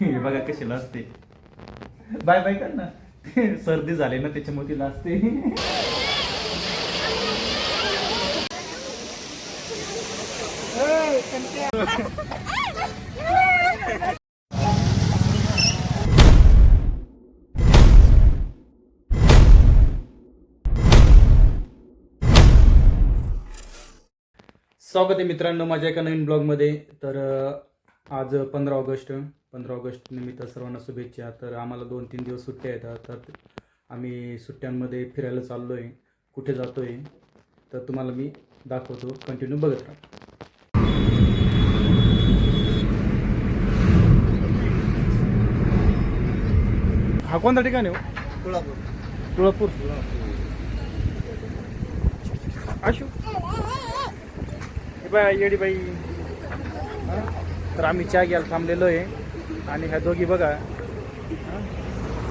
हे बघा कशी लाजते. बाय बाय कर ना. सर्दी झाली ना त्याच्यामुळे ती लाजते. स्वागत आहे मित्रांनो माझ्या एका नवीन ब्लॉगमध्ये. तर आज पंधरा ऑगस्ट पंधरा ऑगस्ट निमित्त सर्वांना शुभेच्छा. तर आम्हाला दोन तीन दिवस सुट्ट्या येतात तर आम्ही सुट्ट्यांमध्ये फिरायला चाललो आहे कुठे जातो आहे तर तुम्हाला मी दाखवतो. कंटिन्यू बघत राहा. हा कोणता ठिकाण आहे हो? तुळापूर आशू. बाय येडी बाई? तर आम्ही चहा घ्यायला थांबलेलो आहे. आणि ह्या दोघी बघा?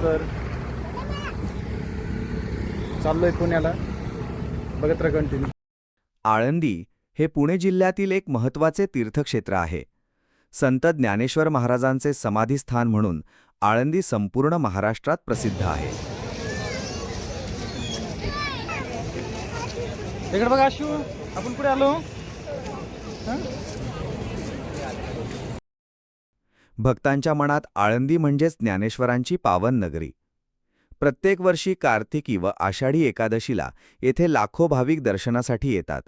सर. चाललोय पुण्याला. बघत राहा कंटिन्यू आळंदी हे पुणे जिल्ह्यातील एक महत्त्वाचे तीर्थक्षेत्र आहे. संत ज्ञानेश्वर महाराजांचे समाधीस्थान म्हणून आळंदी संपूर्ण महाराष्ट्रात प्रसिद्ध आहे. इकडे बघा आशू. आपण कुठे आलो? भक्तांच्या मनात आळंदी म्हणजेच ज्ञानेश्वरांची पावन नगरी. प्रत्येक वर्षी कार्तिकी व आषाढी एकादशीला येथे लाखो भाविक दर्शनासाठी येतात.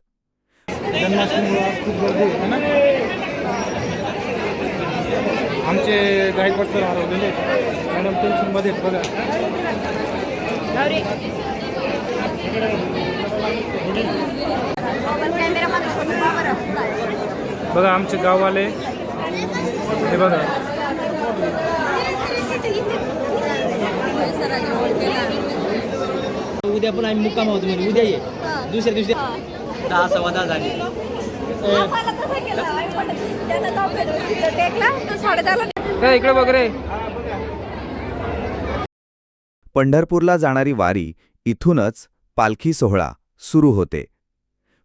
आमचे गायकवाड सर हरवलेले मॅडम टेन्शनमध्ये बघा. बघा आमचे गाववाले. हे बघा. उद्या पण आम्ही मुक्काम होतो म्हणजे उद्या ये. दुसऱ्या दिवशी दहा सव्वा दहा झाली. इकडे बघ रे. पंढरपूरला जाणारी वारी इथूनच पालखी सोहळा सुरू होते.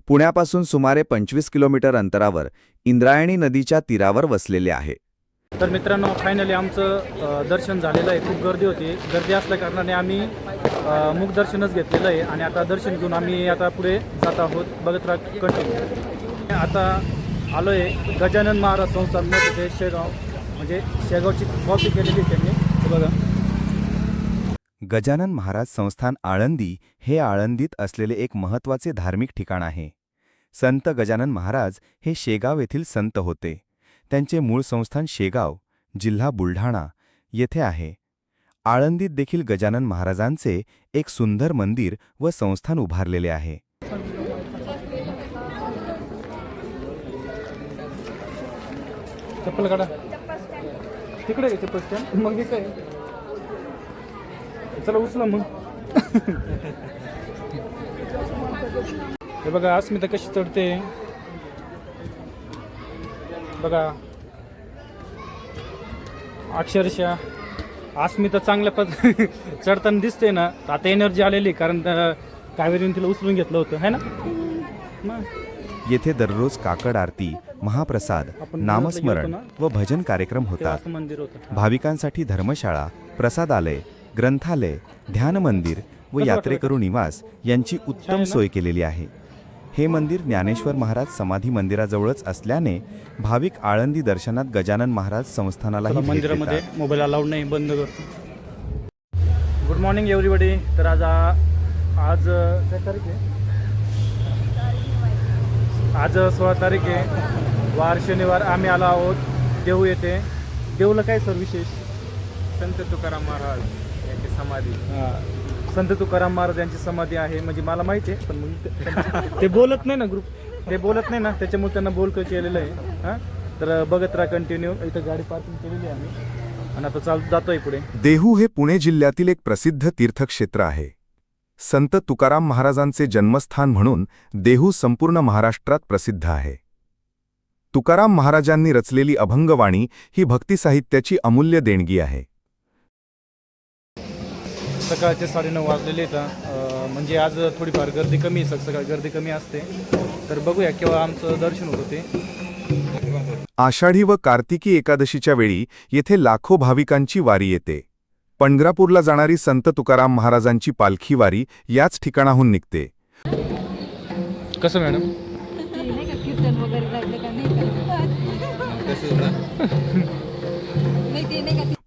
पुण्यापासून सुमारे पंचवीस किलोमीटर अंतरावर इंद्रायणी नदीच्या तीरावर वसलेले आहे. तर मित्रांनो फायनली आमचं दर्शन झालेलं आहे. खूप गर्दी होती. गर्दी असल्या कारणाने आम्ही अ, मुख दर्शनच घेतलेलं आहे आणि आता दर्शन घेऊन आम्ही आता पुढे जात आहोत. बघत राहा कंटिन्यू आता आलो आहे गजानन महाराज संस्थान मग शेगाव म्हणजे शेगावची कॉपी केलेली त्यांनी. बघा. गजानन महाराज संस्थान आळंदी हे आळंदीत असलेले एक महत्त्वाचे धार्मिक ठिकाण आहे. संत गजानन महाराज हे शेगाव येथील संत होते. त्यांचे मूळ संस्थान शेगाव जिल्हा बुलढाणा येथे आहे. आळंदीत देखील गजानन महाराजांचे एक सुंदर मंदिर व संस्थान उभारलेले आहे. चप्पल काढा. तिकडे चप्पल स्टँड मग हे काय चला उचला मग. हे बघा अस्मिता कशी चढते? बघा. अक्षरशः अस्मिता चांगल्या पद चढताना दिसते ना तर आता एनर्जी आलेली कारण कावेरीने तिला उचलून घेतलं होतं है ना? मग येथे दररोज काकड आरती महाप्रसाद नामस्मरण व भजन कार्यक्रम होतात. असं मंदिर होतं. भाविकांसाठी धर्मशाळा प्रसादालय ग्रंथालय ध्यान मंदिर व यात्रेकरू निवास यांची उत्तम? सोय केलेली आहे. हे मंदिर ज्ञानेश्वर महाराज समाधी मंदिराजवळच असल्याने भाविक आळंदी दर्शनात गजानन महाराज संस्थानालाही मंदिरामध्ये मोबाईल अलाउड नाही बंद करतो गुड मॉर्निंग एव्हरीबडी तर आज आज तारीख आहे? आज सोळा तारीख आहे. वार शनिवार आम्ही आलो आहोत. देऊ येते देऊला काय सर विशेष? संत तुकाराम महाराज यांची समाधी. हा. संत तुकाराम महाराज यांची समाधी आहे म्हणजे मला माहिती आहे पण मग ते- बोलत नाही ना ग्रुप ते बोलत नाही ना त्याच्यामुळे त्यांना बोलक केलेलं आहे हां? तर बघत राहा कंटिन्यू इथं गाडी पार्किंग केलेली आहे आणि आता चाल जातोय पुढे. देहू हे पुणे जिल्ह्यातील एक प्रसिद्ध तीर्थक्षेत्र आहे. संत तुकाराम महाराजांचे जन्मस्थान म्हणून देहू संपूर्ण महाराष्ट्रात प्रसिद्ध आहे. तुकाराम महाराजांनी रचलेली अभंगवाणी ही भक्तिसाहित्याची अमूल्य देणगी आहे. सकाळचे साडेनऊ वाजलेले आहेत म्हणजे आज थोडीफार गर्दी कमी आहे सकाळी गर्दी कमी असते. तर बघूया केव्हा आमचं दर्शन होतं ते. आषाढी व कार्तिकी एकादशीच्या वेळी येथे लाखो भाविकांची वारी येते. पंढरापूरला जाणारी संत तुकाराम महाराजांची पालखी वारी याच ठिकाणाहून निघते. कसं मॅडम?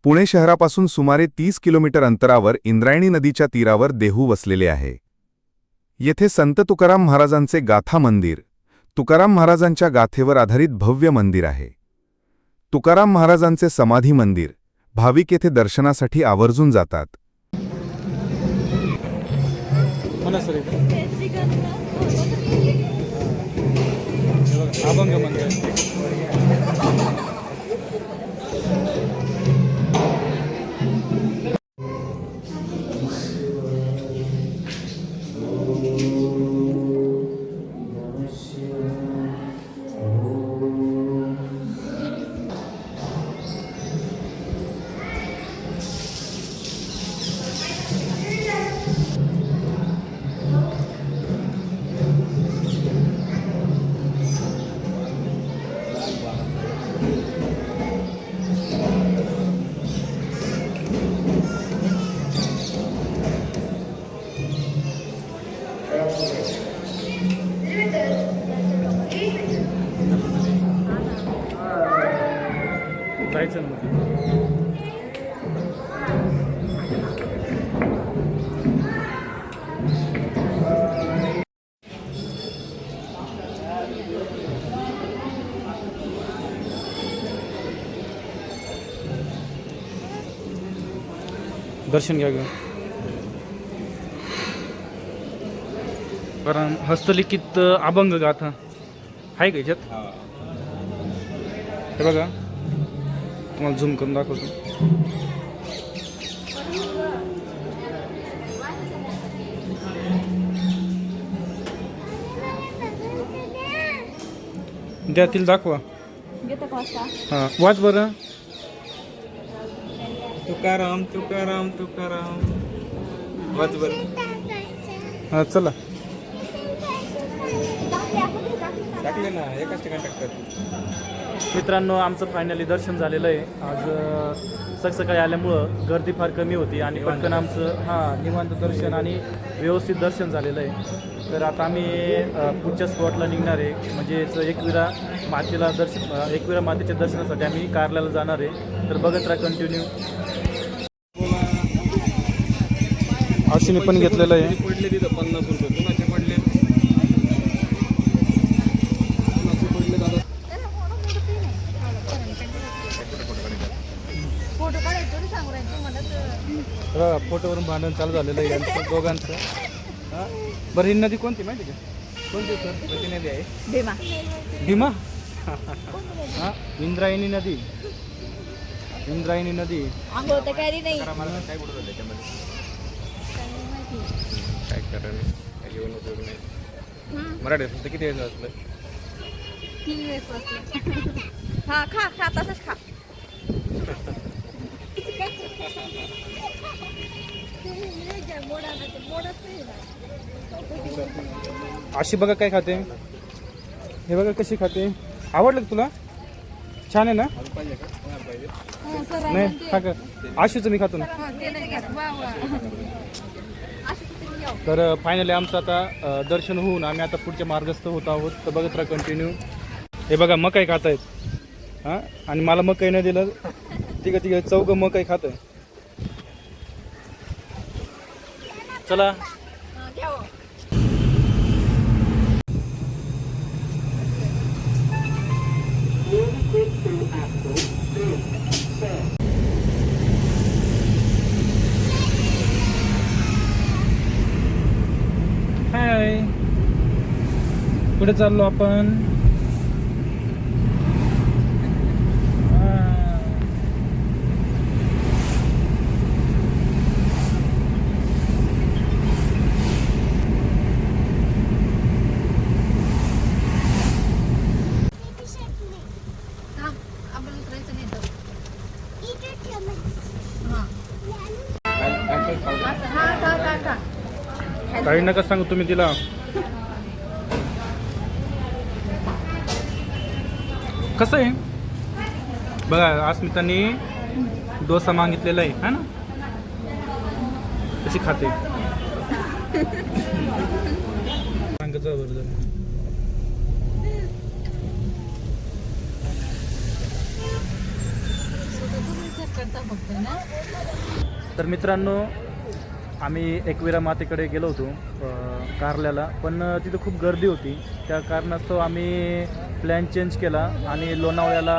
पुणे शहरापासून सुमारे तीस किलोमीटर अंतरावर इंद्रायणी नदीच्या तीरावर देहू वसलेले आहे. येथे संत तुकाराम महाराजांचे गाथा मंदिर तुकाराम महाराजांच्या गाथेवर आधारित भव्य मंदिर आहे. तुकाराम महाराजांचे समाधी मंदिर भाविक येथे दर्शनासाठी आवर्जून जातात. जायचं ना. दर्शन घ्या घेऊन कारण हस्तलिखित अभंग गाथा आहे का याच्यात? हे बघा. तुम्हाला झूम करून दाखवतो. द्या तिला दाखवा. हां वाच बरं. तुकाराम तुकाराम तुकाराम. वाच बरं. हां चला. टाकले ना एकाच ठिकाणी टाकतात मित्रांनो आमचं फायनली दर्शन झालेलं आहे. आज अ, सकाळी आल्यामुळं गर्दी फार कमी होती आणि पटकन आमचं हां निवांत दर्शन आणि व्यवस्थित दर्शन झालेलं आहे. तर आता आम्ही पुढच्या स्पॉटला निघणार आहे. म्हणजेच एकविरा मातेला दर्शन एकविरा मातेच्या दर्शनासाठी आम्ही कारल्याला जाणार आहे. तर बघत राहा कंटिन्यू अश्विनी पण घेतलेलं आहे. बघा, फोटोवरून भांडण चालू झालेलं आहे यांचं दोघांचं. हां? बरं ही नदी कोणती माहिती का? कोणती सर? कोणती नदी आहे. भीमा. भीमा? हां? इंद्रायणी नदी. इंद्रायणी नदी. आंघोळ तर काही नाही. मला काय बोलत त्याच्यामध्ये? काय करायला काय घेऊन उपयोग नाही. मराठी फक्त किती वेळ असलं तीन वेळेस बसले हा खा खा तसंच खा. अशी बघा काय खाते. हे बघा कशी खाते. आवडलं तुला? छान आहे ना? नाही खा का आशूचं मी खातो ना. तर फायनली आमचं आता दर्शन होऊन आम्ही आता पुढच्या मार्गस्थ होत आहोत. तर बघत राहा कंटिन्यू हे बघा मकाई खात आहेत हां? आणि मला मकाई नाही दिलं. तिघं तिघं चौघं मकाई खात चला. हाय कुठे चाललो आपण आ. आपण उतरायचं नाही तर हा खा खा खा काही नका सांगू तुम्ही तिला? कसं आहे? बघा अस्मिताने डोसा मागितलेला आहे है ना? कशी खाते? सांगत जा तर मित्रांनो आम्ही एकविरा मातेकडे गेलो होतो कारल्याला. पण तिथं खूप गर्दी होती. त्या कारणास्तव आम्ही प्लॅन चेंज केला आणि लोणावळ्याला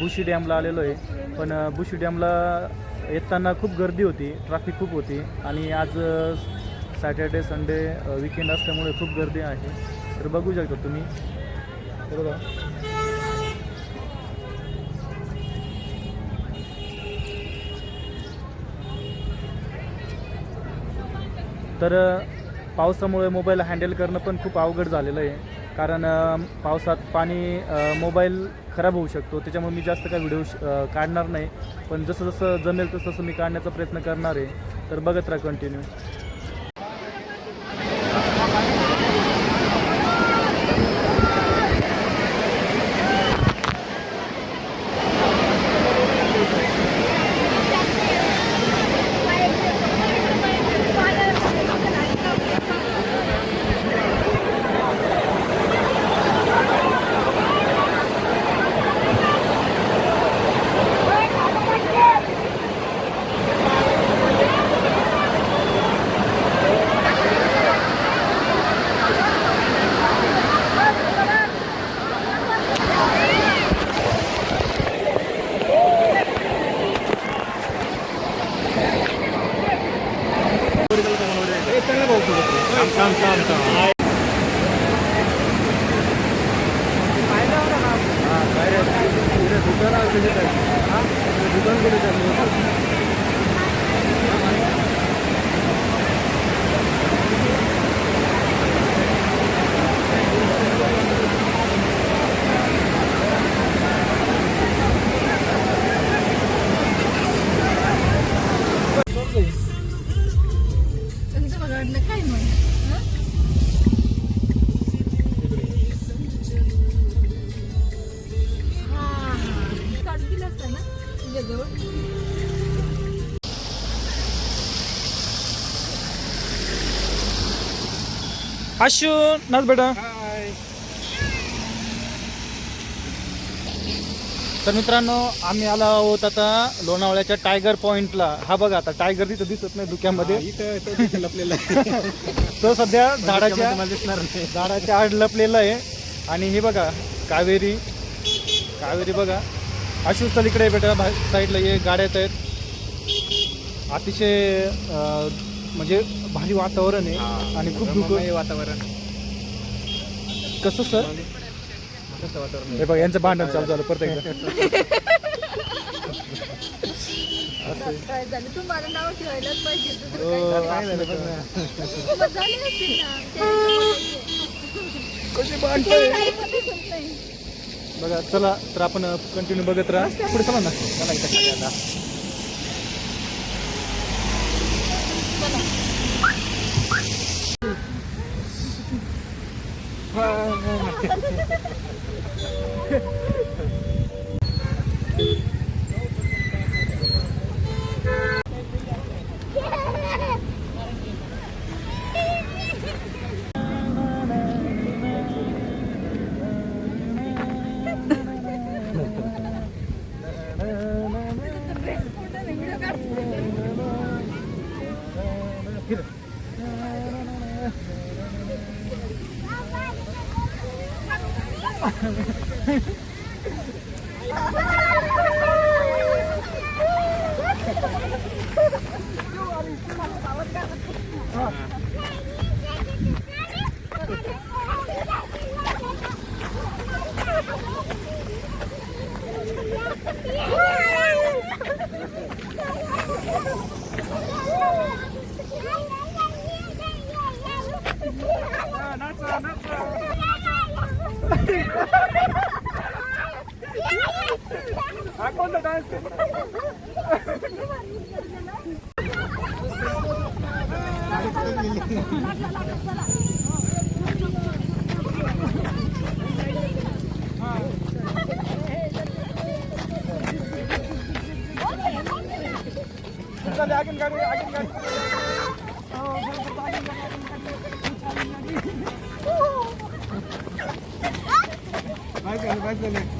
बुशी डॅमला आलेलो आहे. पण भुशी बुशी डॅमला येताना खूप गर्दी होती ट्रॅफिक खूप होती आणि आज सॅटर्डे संडे विकेंड असल्यामुळे खूप गर्दी आहे. तर बघू शकता तुम्ही. बरोबर? तर पावसामुळे मोबाईल हँडल करणं पण खूप अवघड झालेलं आहे. कारण पावसात पाणी मोबाईल खराब होऊ शकतो. त्याच्यामुळे मी जास्त काय व्हिडिओ काढणार नाही. पण जसं जसं जमेल तसं तसं मी काढण्याचा प्रयत्न करणार आहे. तर बघत राहा कंटिन्यू आशू नाच बेटा. तर मित्रांनो आम्ही आलो आहोत आता लोणावळ्याच्या टायगर पॉइंटला हा बघा आता टायगर तिथं दिसत नाही धुक्यामध्ये तो सध्या झाडाच्या झाडाच्या आड लपलेला आहे. आणि हे बघा कावेरी. कावेरी बघा. आशू चल इकडे बेटा साईडला ये. गाड्या येत आहेत. अतिशय म्हणजे भारी वातावरण आहे आणि खूप धुकं वातावरण कसं सर वातावरण हे बघ यांचं भांडण चालू झालं परत एकदा काय झालं तुम्हाला नाव ठेवायलाच पाहिजे दुसरं हो, काय असं झालं? नका. मग झाले असतील ना कशी भांडतंय? काही पण दिसत नाही. बघा चला तर आपण कंटिन्यू बघत राहा पुढे चला ना चला इथं खाली आता ハハハハ! आगे गाड़ी आगे गाड़ी बाइक ले बाइक ले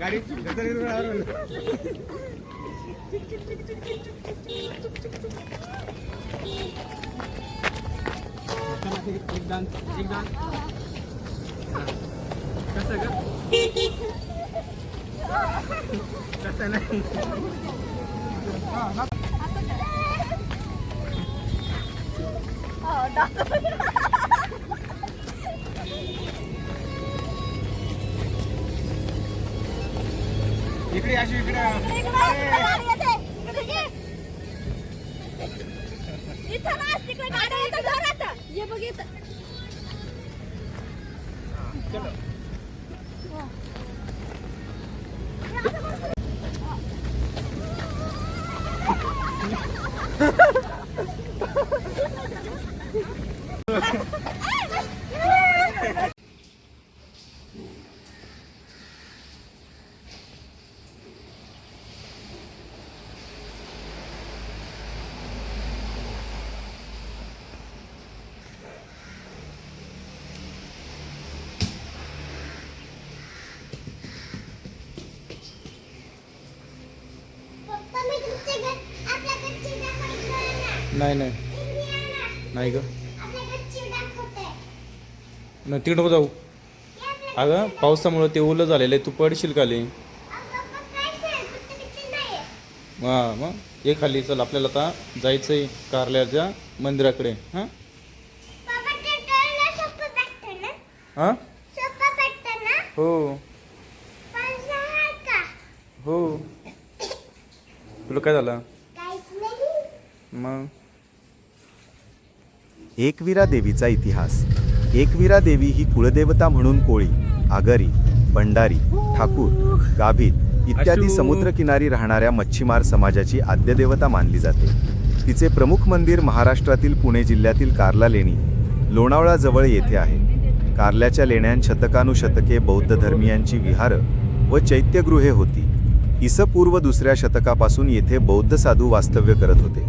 गाडी एक डान्स एक डान्स कसं का कसं नाही इकडे अशी इकडे इथं ना तिकडे गाड्या येतात जोरात. ये बघ इथं. കേട്ടോ नाही नाही. नाही ग. नाही तिकडं जाऊ. अगं पावसामुळं ते ओलं झालेलं आहे. तू पडशील खाली हा मग. ये खाली चल. आपल्याला आता जायचं आहे कारल्याच्या मंदिराकडे. हां? हां? हो. हो. तुला काय झालं? मग? एकविरा देवीचा इतिहास. एकविरा देवी ही कुळदेवता म्हणून कोळी आगरी भंडारी ठाकूर गाभित इत्यादी. समुद्रकिनारी राहणाऱ्या मच्छीमार समाजाची आद्यदेवता मानली जाते. तिचे प्रमुख मंदिर महाराष्ट्रातील पुणे जिल्ह्यातील कार्ला लेणी लोणावळाजवळ येथे आहे. कारल्याच्या लेण्यात शतकानुशतके बौद्ध धर्मियांची विहारं व चैत्यगृहे होती. इसपूर्व दुसऱ्या शतकापासून येथे बौद्ध साधू वास्तव्य करत होते.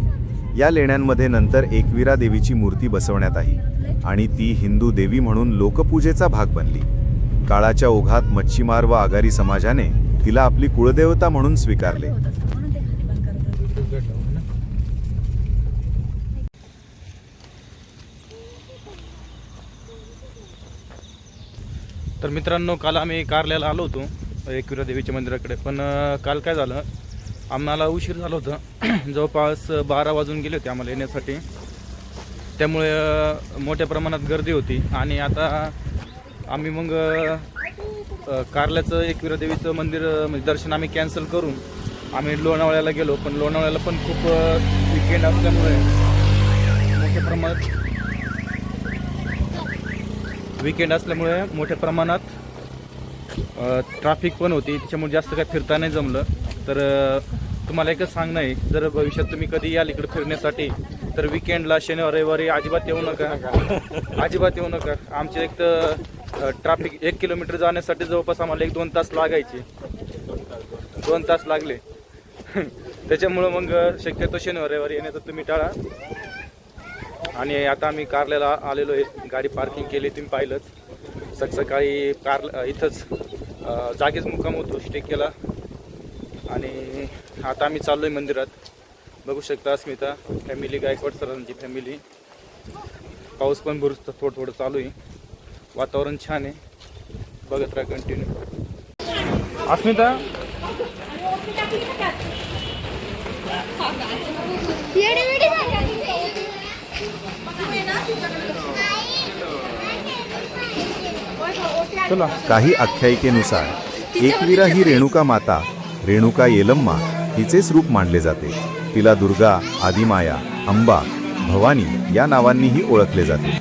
या लेण्यांमध्ये नंतर एकविरा देवीची मूर्ती बसवण्यात आली आणि ती हिंदू देवी म्हणून लोकपूजेचा भाग बनली. काळाच्या ओघात मच्छीमार व आगारी समाजाने तिला आपली कुळदेवता म्हणून स्वीकारले. तर मित्रांनो काल आम्ही कारल्याला आलो होतो एकविरा देवीच्या मंदिराकडे. पण काल काय झालं? आम्हाला उशीर झाला होता. जवळपास बारा वाजून गेले होते आम्हाला येण्यासाठी. त्यामुळे मोठ्या प्रमाणात गर्दी होती. आणि आता आम्ही मग कारल्याचं एकविरा देवीचं मंदिर म्हणजे दर्शन आम्ही कॅन्सल करून आम्ही लोणावळ्याला गेलो. पण लोणावळ्याला पण खूप विकेंड असल्यामुळे मोठ्या प्रमाणात विकेंड असल्यामुळे मोठ्या प्रमाणात ट्रॅफिक पण होती. त्याच्यामुळे जास्त काय फिरता नाही जमलं. तर तुम्हाला एकच सांगणं आहे जर भविष्यात तुम्ही कधी याल इकडे फिरण्यासाठी तर विकेंडला शनिवार रविवारी अजिबात येऊ नका. अजिबात येऊ नका. आमचे एक तर ट्रॅफिक एक किलोमीटर जाण्यासाठी जवळपास आम्हाला एक दोन तास लागायचे. दोन तास लागले. त्याच्यामुळं मग शक्यतो शनिवार रविवारी येण्याचं तुम्ही टाळा. आणि आता आम्ही कारल्याला आलेलो आहे. गाडी पार्किंग केली तुम्ही पाहिलंच. सकाळी कार इथंच जागेच जागीच मुक्काम होतो स्टे केला. आणि आता आम्ही चाललो आहे मंदिरात. बघू शकता अस्मिता फॅमिली गायकवाड सरांची फॅमिली पाऊस पण भरूच थोडं थोडं चालू आहे वातावरण छान आहे. बघत राहा कंटिन्यू अस्मिता? चला काही आख्यायिकेनुसार एकवीरा ही रेणुका माता रेणुका येलम्मा हिचेच रूप मानले जाते. तिला दुर्गा आदिमाया अंबा भवानी या नावांनीही ओळखले जाते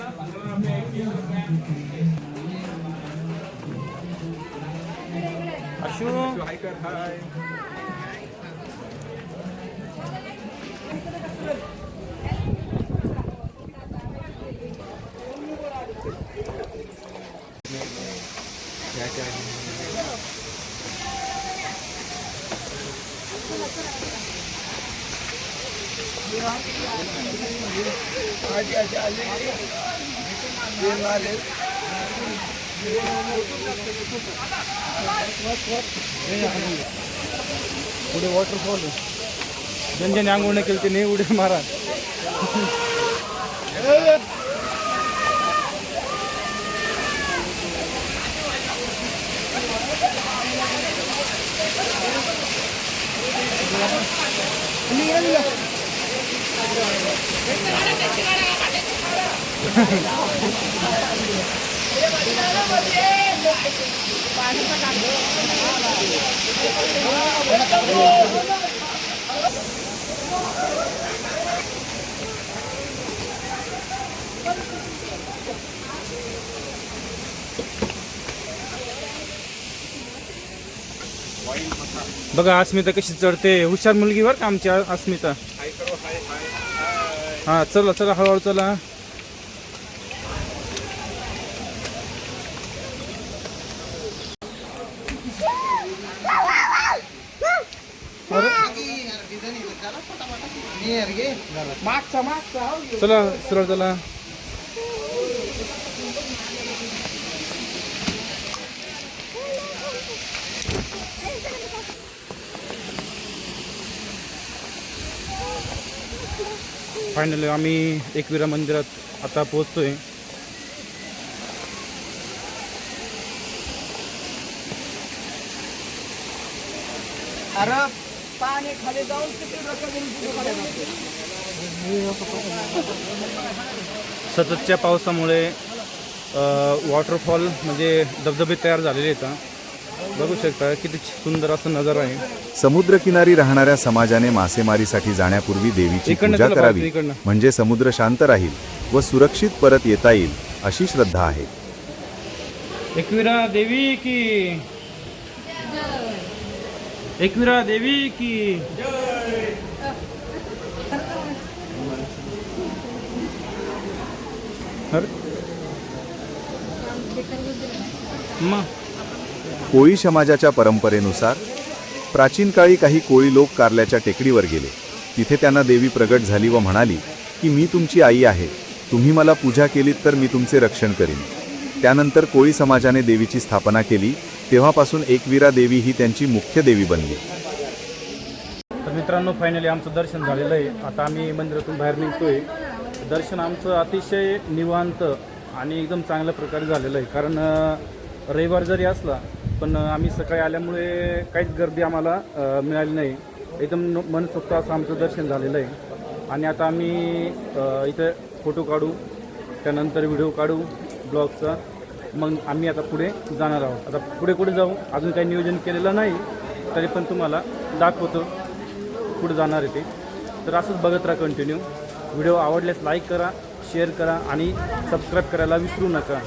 अशू पुढे वॉटरफॉल ज्यांच्याने आंघोळ नाही केली त्यांनी उडी मारा। बघा अस्मिता कशी चढते. हुशार मुलगी बरं का आमची अस्मिता? हा चला चला हळूहळू चला. चला सरळ चला. फायनली आम्ही एकविरा मंदिरात आता पोहोचतोय. सततच्या पावसामुळे वॉटरफॉल म्हणजे धबधबे तयार झालेले आहेत बघू शकता किती सुंदर असं नजारा आहे समुद्रकिनारी राहणाऱ्या समाजाने मासेमारीसाठी जाण्यापूर्वी देवीची इकडनं पूजा चला करावी इकडनं. म्हणजे समुद्र शांत राहील व सुरक्षित परत येता येईल अशी श्रद्धा आहे एकविरा देवी की एकविरा देवी की अरे. मग कोळी समाजाच्या परंपरेनुसार प्राचीन काळी काही कोळी लोक कारल्याच्या टेकडीवर गेले. तिथे त्यांना देवी प्रगट झाली व म्हणाली की मी तुमची आई आहे. तुम्ही मला पूजा केलीत तर मी तुमचे रक्षण करीन. त्यानंतर कोळी समाजाने देवीची स्थापना केली. तेव्हापासून एकवीरा देवी ही त्यांची मुख्य देवी बनली. तर मित्रांनो फायनली आमचं दर्शन झालेलं आहे. आता आम्ही मंदिरातून बाहेर निघतोय. दर्शन आमचं अतिशय निवांत आणि एकदम चांगल्या प्रकारे झालेलं आहे. कारण रविवार जरी असला पण आम्ही सकाळी आल्यामुळे काहीच गर्दी आम्हाला मिळाली नाही. एकदम मन मनसोक्त असं आमचं दर्शन झालेलं आहे. आणि आता आम्ही इथं फोटो काढू त्यानंतर व्हिडिओ काढू ब्लॉगचा. मग आम्ही आता पुढे जाणार आहोत. आता पुढे कुठे जाऊ? अजून काही नियोजन केलेलं नाही तरी पण तुम्हाला दाखवतो पुढे जाणार आहे ते. तर असंच बघत राहा कंटिन्यू व्हिडिओ आवडल्यास लाईक करा शेअर करा आणि सबस्क्राईब करायला विसरू नका.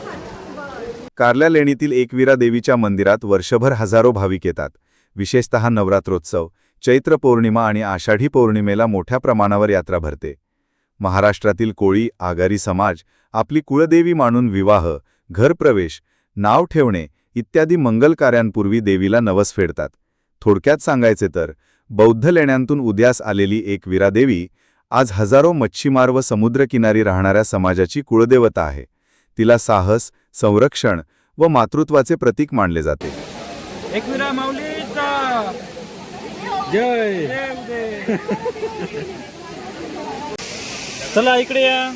कारल्या लेणीतील एकवीरा देवीच्या मंदिरात वर्षभर हजारो भाविक येतात. विशेषतः नवरात्रोत्सव चैत्र पौर्णिमा आणि आषाढी पौर्णिमेला मोठ्या प्रमाणावर यात्रा भरते. महाराष्ट्रातील कोळी आगारी समाज आपली कुळदेवी मानून विवाह घरप्रवेश नाव ठेवणे इत्यादी मंगल कार्यांपूर्वी देवीला नवस फेडतात. थोडक्यात सांगायचे तर बौद्ध लेण्यांतून उद्यास आलेली एकवीरा देवी आज हजारो मच्छीमार व समुद्रकिनारी राहणाऱ्या समाजाची कुळदेवता आहे. तिला साहस संरक्षण व मातृत्वाचे प्रतीक मानले जाते. एकविरा माऊलीचा. जय. चला इकडे या.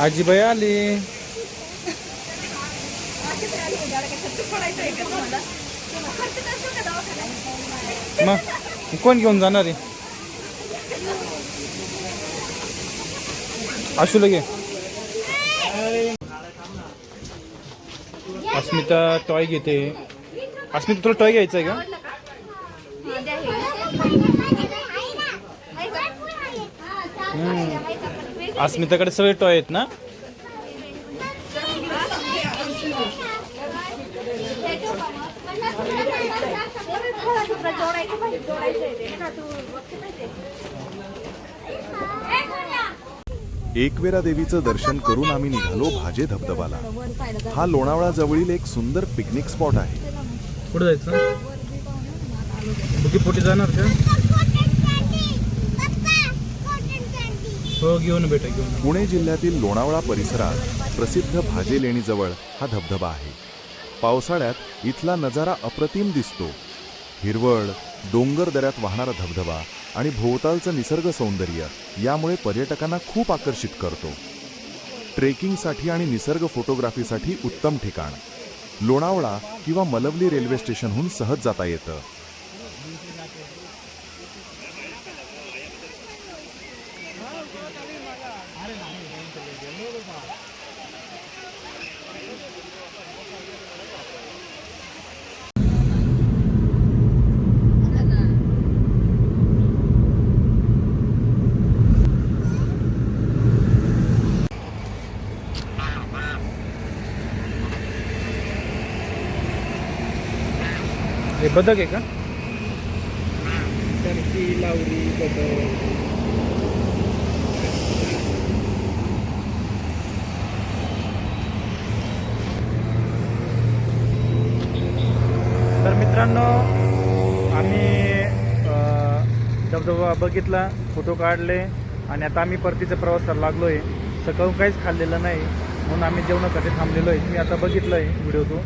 आजीबाई आली. मग कोण घेऊन जाणार आहे? आशू लगे अस्मिता टॉय घेते. अस्मिता तुला टॉय घ्यायचा आहे का? अस्मिताकडे सगळे टॉय आहेत ना? एकवेरा देवीचं दर्शन करून आम्ही निघालो भाजे धबधबाला. हा लोणावळा जवळील एक सुंदर पिकनिक स्पॉट आहे. कुठं जायचं? बुकी पोटी जाणार का? हो घेऊन भेटा घेऊन पुणे जिल्ह्यातील लोणावळा परिसरात प्रसिद्ध भाजे लेणीजवळ हा धबधबा आहे. पावसाळ्यात इथला नजारा अप्रतिम दिसतो. हिरवळ डोंगर दऱ्यात वाहणारा धबधबा आणि भोवतालचं निसर्ग सौंदर्य यामुळे पर्यटकांना खूप आकर्षित करतो. ट्रेकिंगसाठी आणि निसर्ग फोटोग्राफीसाठी उत्तम ठिकाण. लोणावळा किंवा मलवली रेल्वे स्टेशनहून सहज जाता येतं. बदक आहे का? लावरी तर मित्रांनो आम्ही धबधबा बघितला फोटो काढले आणि आता आम्ही परतीच्या प्रवासाला लागलो आहे सकाळून काहीच खाल्लेलं नाही म्हणून आम्ही जेवणासाठी थांबलेलो आहे. मी आता बघितलं आहे व्हिडिओ तो.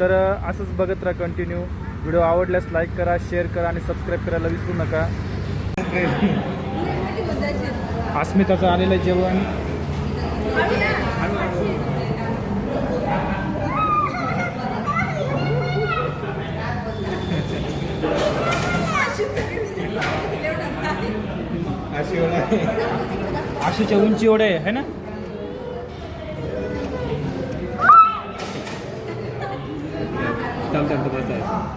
तर असंच बघत राहा कंटिन्यू व्हिडिओ आवडल्यास लाईक करा शेअर करा आणि सबस्क्राईब करायला विसरू नका. अस्मिताचं आलेलं आहे जेवण. आशूच्या उंची एवढे आहे ना? चालतं बसायचं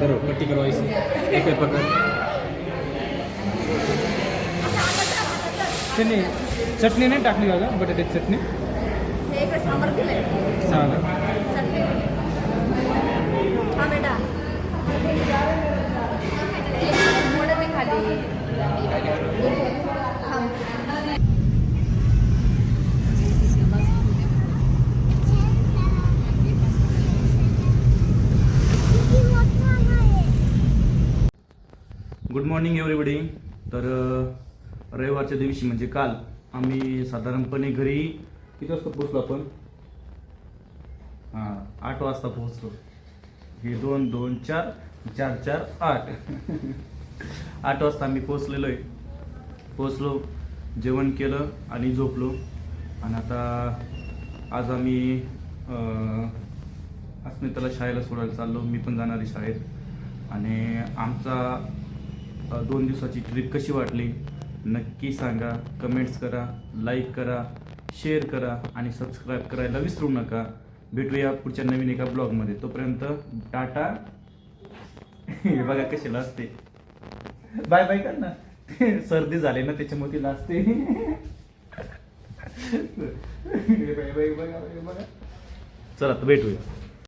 बरोबर पट्टी करवायची एक पकड त्यांनी चटणी नाही टाकली बघा बटाट्याची चटणी. सांगा चटणी. खाली गुड मॉर्निंग एव्हरीबडी तर रविवारच्या दिवशी म्हणजे काल आम्ही साधारणपणे घरी किती वाजता पोहोचलो आपण? हां आठ वाजता पोहोचलो. हे दोन दोन चार चार चार आठ. आठ वाजता आम्ही पोहोचलेलो आहे. पोहोचलो जेवण केलं आणि झोपलो. आणि आता आज आम्ही अस्मिताला शाळेला सोडायला चाललो. मी पण जाणार आहे शाळेत. आणि आमचा दोन दिवसाची ट्रिप कशी वाटली? नक्की सांगा. कमेंट्स करा लाईक करा शेअर करा आणि सबस्क्राईब करायला विसरू नका. भेटूया पुढच्या नवीन एका ब्लॉगमध्ये तोपर्यंत टाटा. हे बघा कशी असते. बाय बाय कर ना. सर्दी झाली ना त्याच्यामुळे ती लाजते बाय बाय बघा बघा. चला तर भेटूया.